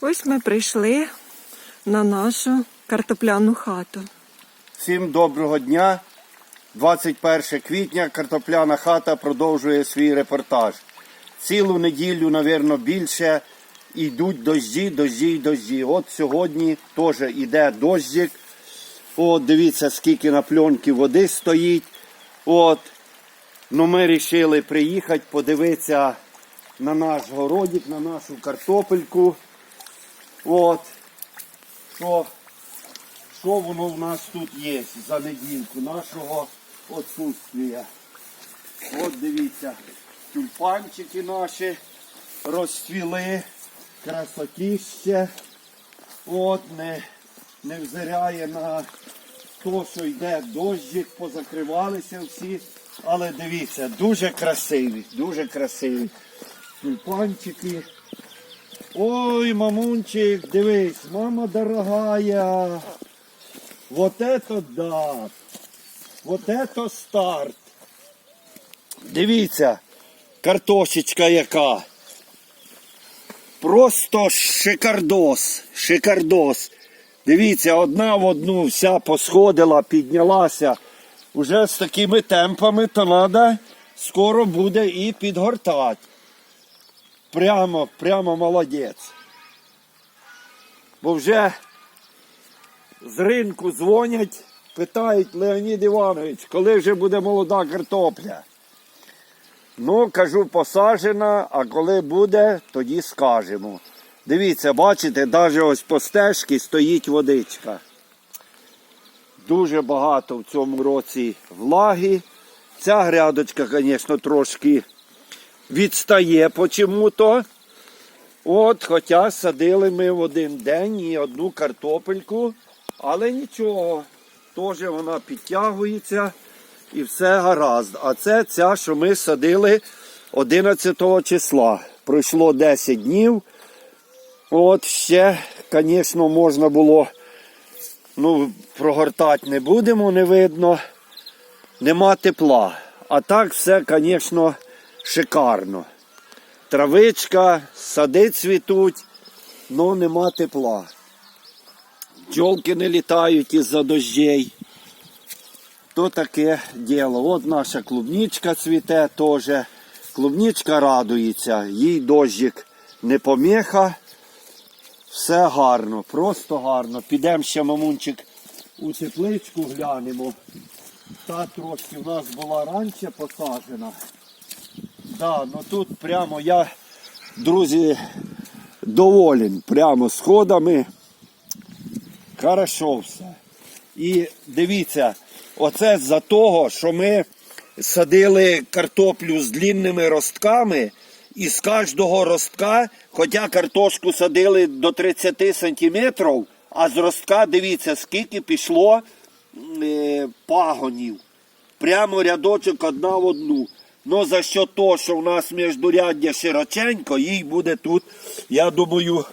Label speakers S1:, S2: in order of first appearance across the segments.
S1: Ось ми прийшли на нашу картопляну хату.
S2: Всім доброго дня. 21 квітня картопляна хата продовжує свій репортаж. Цілу неділю, навірно, більше йдуть дощі й дощі. От сьогодні теж іде дощик. От дивіться, скільки на пленці води стоїть. От. Ну, ми вирішили приїхати, подивитися на наш городик, на нашу картопельку. От. Що що воно в нас тут є за недільку нашого отсутствия. От дивіться, тюльпанчики наші розцвіли, красотіще. От не, не взиряє на то, що йде дощик, позакривалися всі. Але дивіться, дуже красиві, дуже красиві. Тюльпанчики. Ой, мамунчик, дивись, мама дорогая. Вот это да. Вот это старт. Дивіться, картошечка яка. Просто шикардос, шикардос. Дивіться, одна в одну вся посходила, піднялася. Уже з такими темпами то треба скоро буде і підгортати. Прямо, прямо молодець. Бо вже з ринку дзвонять, питають Леонід Іванович, коли вже буде молода картопля. Ну, кажу, посаджена, а коли буде, тоді скажемо. Дивіться, бачите, навіть ось по стежці стоїть водичка. Дуже багато в цьому році влаги. Ця грядочка, звісно, трошки відстає почому-то. От, хоча садили ми в один день і одну картопельку, але нічого, теж вона підтягується і все гаразд. А це ця, що ми садили 11 числа. Пройшло 10 днів. От ще, звісно, можна було, ну, прогортати не будемо, не видно. Нема тепла. А так все, звісно, шикарно. Травичка, сади цвітуть, але нема тепла. Бджолки не літають із-за дощей. То таке діло. От наша клубничка цвіте теж. Клубничка радується, їй дощик не поміха. Все гарно, просто гарно. Підемо ще, мамунчик, у тепличку глянемо. Та трошки в нас була раніше посаджена. Да, ну тут прямо я, друзі, доволен. Прямо сходами. Хорошо все. І дивіться, оце з-за того, що ми садили картоплю з длінними ростками, і з кожного ростка, хоча картошку садили до 30 сантиметрів, а з ростка, дивіться, скільки пішло е, пагонів. Прямо рядочок одна в одну. Ну за що то, що в нас міждуряддя широченько, їй буде тут, я думаю,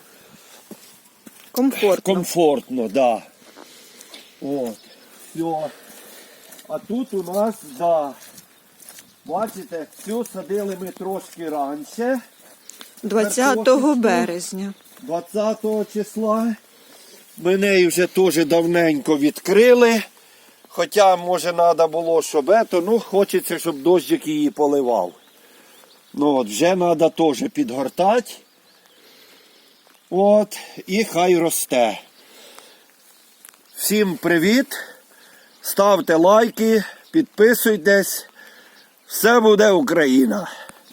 S1: Комфортно.
S2: комфортно, да. От. Все. А тут у нас, да. Бачите, цю садили ми трошки раніше,
S1: 20
S2: картошечку.
S1: березня.
S2: 20 числа. Ми неї вже теж давненько відкрили. Хоча, може, треба було, щоб ето, ну, хочеться, щоб дощик її поливав. Ну от, вже треба теж підгортати. От, і хай росте. Всім привіт. Ставте лайки, підписуйтесь. Все буде Україна.